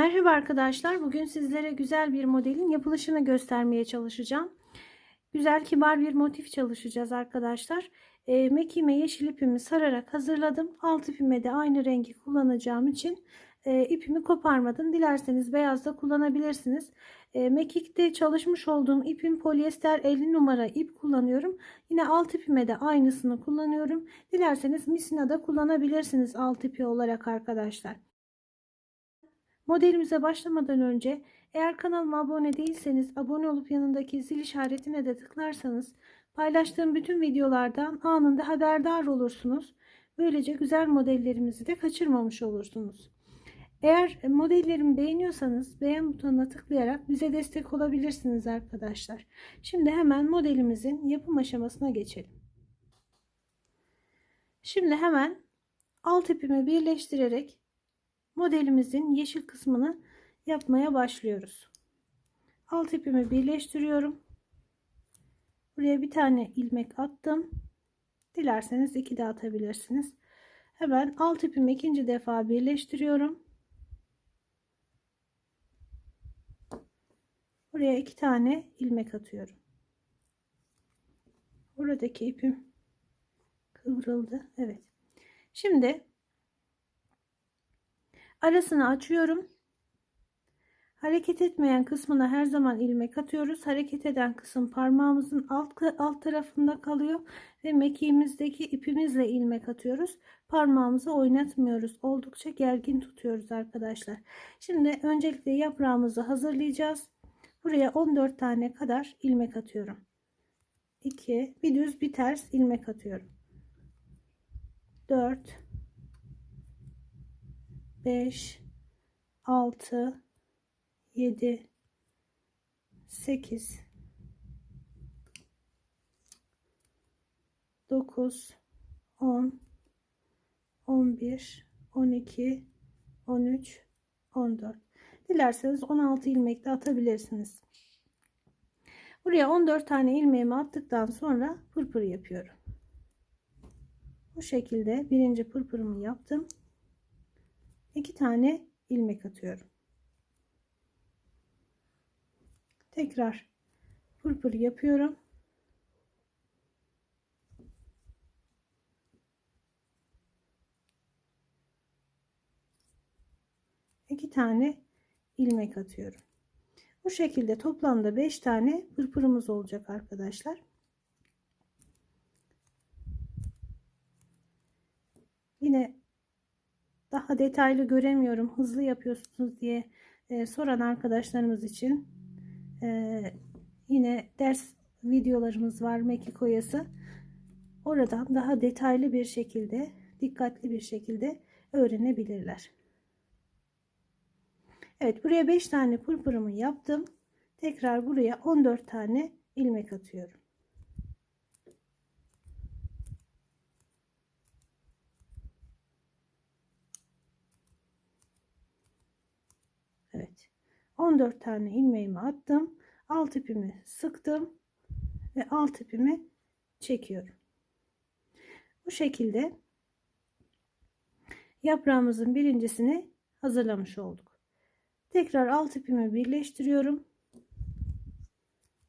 Merhaba arkadaşlar. Bugün sizlere güzel bir modelin yapılışını göstermeye çalışacağım. Güzel kibar bir motif çalışacağız arkadaşlar. E, mekime yeşil ipimi sararak hazırladım. Alt ipime de aynı rengi kullanacağım için e, ipimi koparmadım. Dilerseniz beyaz da kullanabilirsiniz. E, mekikte çalışmış olduğum ipim polyester 50 numara ip kullanıyorum. Yine alt ipime de aynısını kullanıyorum. Dilerseniz misina da kullanabilirsiniz alt ipi olarak arkadaşlar. Modelimize başlamadan önce eğer kanalıma abone değilseniz abone olup yanındaki zil işaretine de tıklarsanız paylaştığım bütün videolardan anında haberdar olursunuz. Böylece güzel modellerimizi de kaçırmamış olursunuz. Eğer modellerimi beğeniyorsanız beğen butonuna tıklayarak bize destek olabilirsiniz arkadaşlar. Şimdi hemen modelimizin yapım aşamasına geçelim. Şimdi hemen alt ipimi birleştirerek modelimizin yeşil kısmını yapmaya başlıyoruz. Alt ipimi birleştiriyorum. Buraya bir tane ilmek attım. Dilerseniz iki de atabilirsiniz. Hemen alt ipimi ikinci defa birleştiriyorum. Buraya iki tane ilmek atıyorum. Buradaki ipim kıvrıldı. Evet. Şimdi Arasını açıyorum. Hareket etmeyen kısmına her zaman ilmek atıyoruz. Hareket eden kısım parmağımızın alt, alt tarafında kalıyor ve mekiğimizdeki ipimizle ilmek atıyoruz. Parmağımızı oynatmıyoruz. Oldukça gergin tutuyoruz arkadaşlar. Şimdi öncelikle yaprağımızı hazırlayacağız. Buraya 14 tane kadar ilmek atıyorum. 2 bir düz bir ters ilmek atıyorum. 4 5 6 7 8 9 10 11 12 13 14 dilerseniz 16 ilmek de atabilirsiniz. Buraya 14 tane ilmeğimi attıktan sonra pırpır yapıyorum. Bu şekilde birinci pırpırımı yaptım iki tane ilmek atıyorum. Tekrar pırpır yapıyorum. iki tane ilmek atıyorum. Bu şekilde toplamda 5 tane pırpırımız olacak arkadaşlar. Yine daha detaylı göremiyorum hızlı yapıyorsunuz diye e, soran arkadaşlarımız için e, yine ders videolarımız var Mekik Oyası oradan daha detaylı bir şekilde dikkatli bir şekilde öğrenebilirler. Evet buraya 5 tane pırpırımı yaptım. Tekrar buraya 14 tane ilmek atıyorum Evet. 14 tane ilmeğimi attım. Alt ipimi sıktım ve alt ipimi çekiyorum. Bu şekilde yaprağımızın birincisini hazırlamış olduk. Tekrar alt ipimi birleştiriyorum.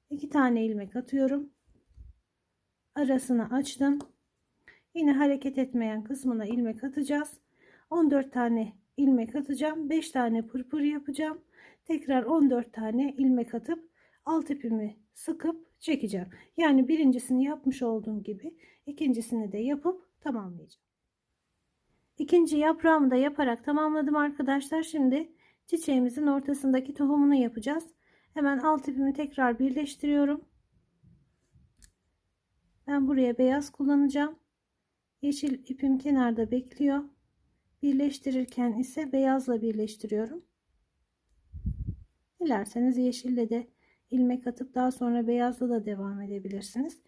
İki tane ilmek atıyorum. Arasını açtım. Yine hareket etmeyen kısmına ilmek atacağız. 14 tane ilmek atacağım. 5 tane pırpır yapacağım. Tekrar 14 tane ilmek atıp alt ipimi sıkıp çekeceğim. Yani birincisini yapmış olduğum gibi ikincisini de yapıp tamamlayacağım. İkinci yaprağımı da yaparak tamamladım arkadaşlar. Şimdi çiçeğimizin ortasındaki tohumunu yapacağız. Hemen alt ipimi tekrar birleştiriyorum. Ben buraya beyaz kullanacağım. Yeşil ipim kenarda bekliyor. Birleştirirken ise beyazla birleştiriyorum. Dilerseniz yeşille de ilmek atıp daha sonra beyazla da devam edebilirsiniz.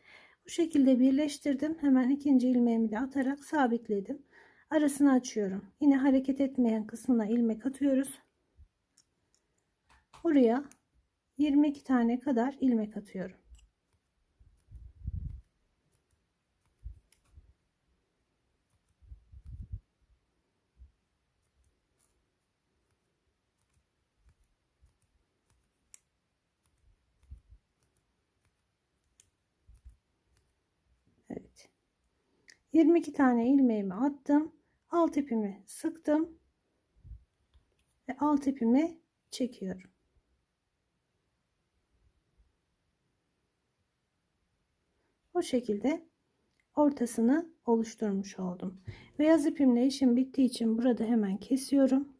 Bu şekilde birleştirdim. Hemen ikinci ilmeğimi de atarak sabitledim. Arasını açıyorum. Yine hareket etmeyen kısmına ilmek atıyoruz. Buraya 22 tane kadar ilmek atıyorum. Evet. 22 tane ilmeğimi attım. Alt ipimi sıktım. Ve alt ipimi çekiyorum. Bu şekilde ortasını oluşturmuş oldum. Beyaz ipimle işim bittiği için burada hemen kesiyorum.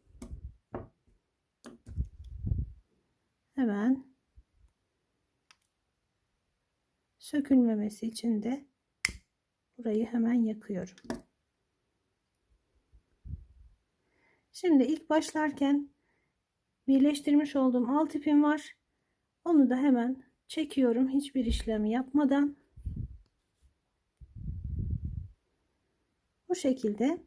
Hemen sökülmemesi için de burayı hemen yakıyorum. Şimdi ilk başlarken birleştirmiş olduğum alt ipim var. Onu da hemen çekiyorum hiçbir işlemi yapmadan. Bu şekilde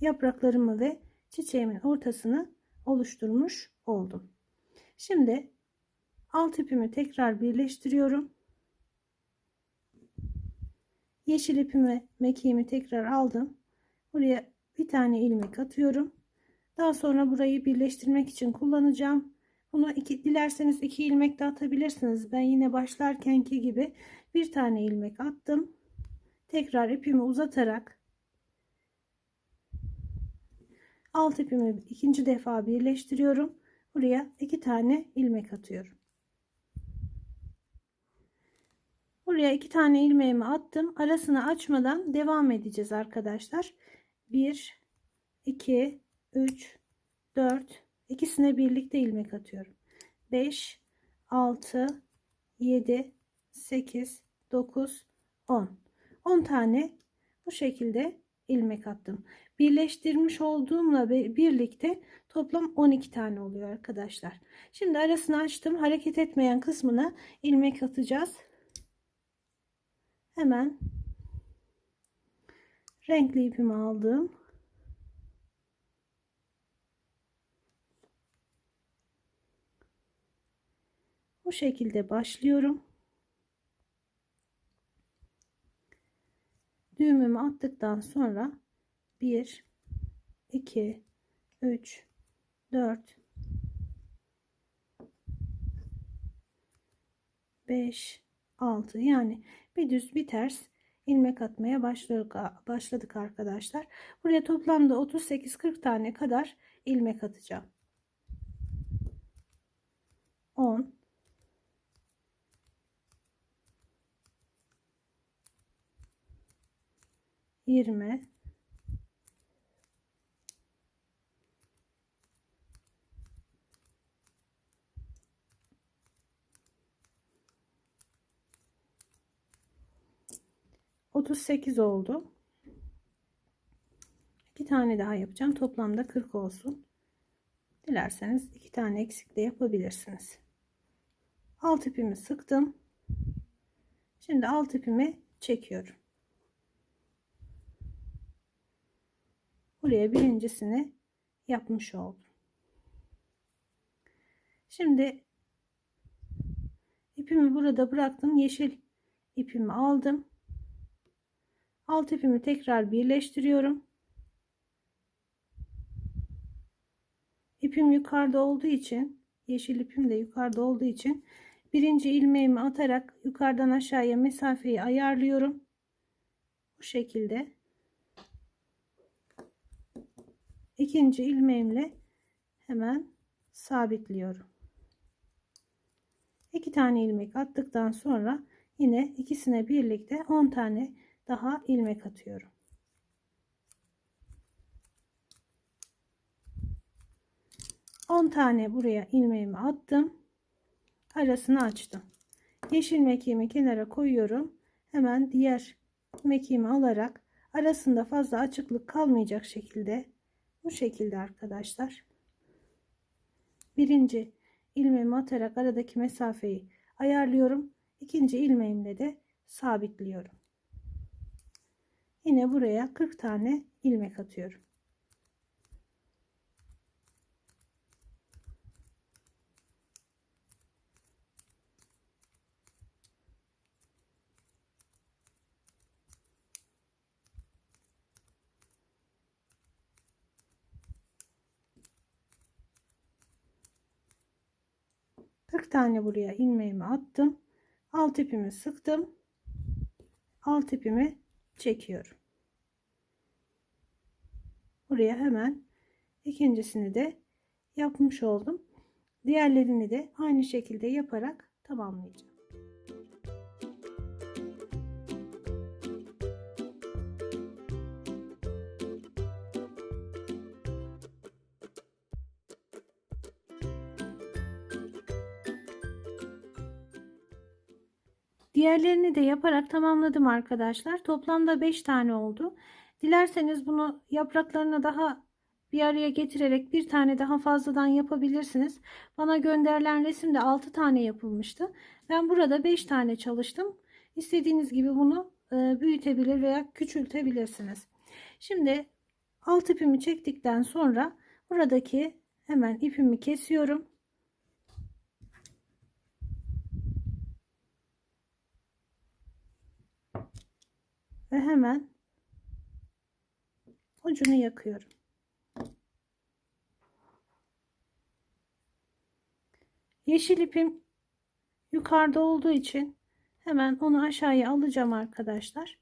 yapraklarımı ve çiçeğimin ortasını oluşturmuş oldum. Şimdi alt ipimi tekrar birleştiriyorum. Yeşil ipimi mekiğimi tekrar aldım. Buraya bir tane ilmek atıyorum. Daha sonra burayı birleştirmek için kullanacağım. Bunu iki, dilerseniz iki ilmek de atabilirsiniz. Ben yine başlarkenki gibi bir tane ilmek attım. Tekrar ipimi uzatarak alt ipimi ikinci defa birleştiriyorum. Buraya iki tane ilmek atıyorum. Buraya iki tane ilmeğimi attım. Arasını açmadan devam edeceğiz arkadaşlar. 1 2 3 4 ikisine birlikte ilmek atıyorum. 5 6 7 8 9 10 10 tane bu şekilde ilmek attım. Birleştirmiş olduğumla birlikte toplam 12 tane oluyor arkadaşlar. Şimdi arasını açtım. Hareket etmeyen kısmına ilmek atacağız. Hemen renkli ipimi aldım. Bu şekilde başlıyorum. Düğümümü attıktan sonra 1 2 3 4 5 6 yani bir düz bir ters ilmek atmaya başladık, başladık arkadaşlar. Buraya toplamda 38-40 tane kadar ilmek atacağım. 10 20 38 oldu. İki tane daha yapacağım. Toplamda 40 olsun. Dilerseniz iki tane eksik de yapabilirsiniz. Alt ipimi sıktım. Şimdi alt ipimi çekiyorum. Buraya birincisini yapmış oldum. Şimdi ipimi burada bıraktım. Yeşil ipimi aldım. Alt ipimi tekrar birleştiriyorum. İpim yukarıda olduğu için yeşil ipim de yukarıda olduğu için birinci ilmeğimi atarak yukarıdan aşağıya mesafeyi ayarlıyorum. Bu şekilde ikinci ilmeğimle hemen sabitliyorum. İki tane ilmek attıktan sonra yine ikisine birlikte 10 tane daha ilmek atıyorum. On tane buraya ilmeğimi attım. Arasını açtım. Yeşil mekiğimi kenara koyuyorum. Hemen diğer mekiğimi alarak arasında fazla açıklık kalmayacak şekilde bu şekilde arkadaşlar. Birinci ilmeğimi atarak aradaki mesafeyi ayarlıyorum. İkinci ilmeğimle de sabitliyorum. Yine buraya 40 tane ilmek atıyorum. Tane buraya ilmeğimi attım. Alt ipimi sıktım. alt ipimi çekiyorum. Buraya hemen ikincisini de yapmış oldum. Diğerlerini de aynı şekilde yaparak tamamlayacağım. Diğerlerini de yaparak tamamladım arkadaşlar. Toplamda 5 tane oldu. Dilerseniz bunu yapraklarına daha bir araya getirerek bir tane daha fazladan yapabilirsiniz. Bana gönderilen resimde 6 tane yapılmıştı. Ben burada 5 tane çalıştım. İstediğiniz gibi bunu e, büyütebilir veya küçültebilirsiniz. Şimdi alt ipimi çektikten sonra buradaki hemen ipimi kesiyorum. Ve hemen ucunu yakıyorum. Yeşil ipim yukarıda olduğu için hemen onu aşağıya alacağım arkadaşlar.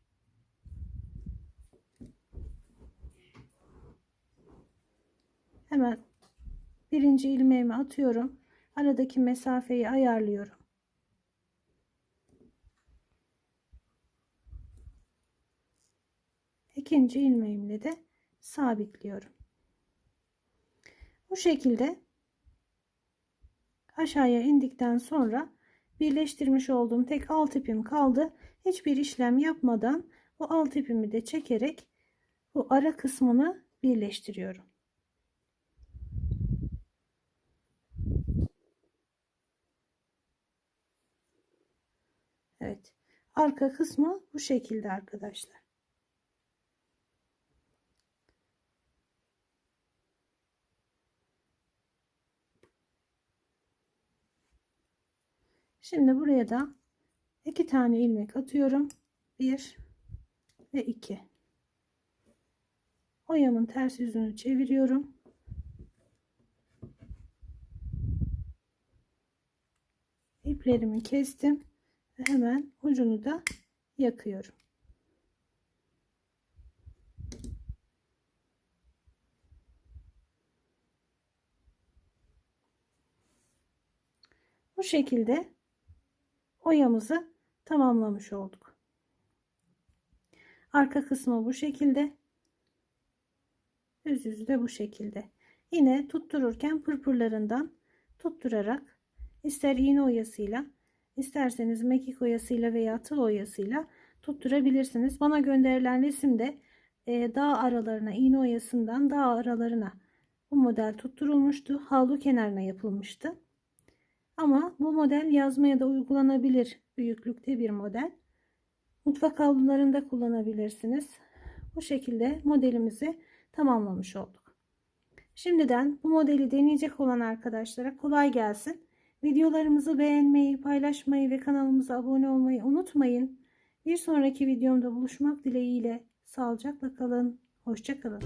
Hemen birinci ilmeğimi atıyorum. Aradaki mesafeyi ayarlıyorum. İkinci ilmeğimle de sabitliyorum. Bu şekilde aşağıya indikten sonra birleştirmiş olduğum tek alt ipim kaldı. Hiçbir işlem yapmadan bu alt ipimi de çekerek bu ara kısmını birleştiriyorum. Evet. Arka kısmı bu şekilde arkadaşlar. Şimdi buraya da iki tane ilmek atıyorum. Bir ve iki. Oyamın ters yüzünü çeviriyorum. İplerimi kestim ve hemen ucunu da yakıyorum. Bu şekilde oyamızı tamamlamış olduk. Arka kısmı bu şekilde. Düz yüzü de bu şekilde. Yine tuttururken pırpırlarından tutturarak ister iğne oyasıyla isterseniz mekik oyasıyla veya tığ oyasıyla tutturabilirsiniz. Bana gönderilen resimde e, dağ aralarına iğne oyasından dağ aralarına bu model tutturulmuştu. Havlu kenarına yapılmıştı. Ama bu model yazmaya da uygulanabilir büyüklükte bir model. Mutfak havlularında kullanabilirsiniz. Bu şekilde modelimizi tamamlamış olduk. Şimdiden bu modeli deneyecek olan arkadaşlara kolay gelsin. Videolarımızı beğenmeyi, paylaşmayı ve kanalımıza abone olmayı unutmayın. Bir sonraki videomda buluşmak dileğiyle sağlıcakla kalın. Hoşçakalın.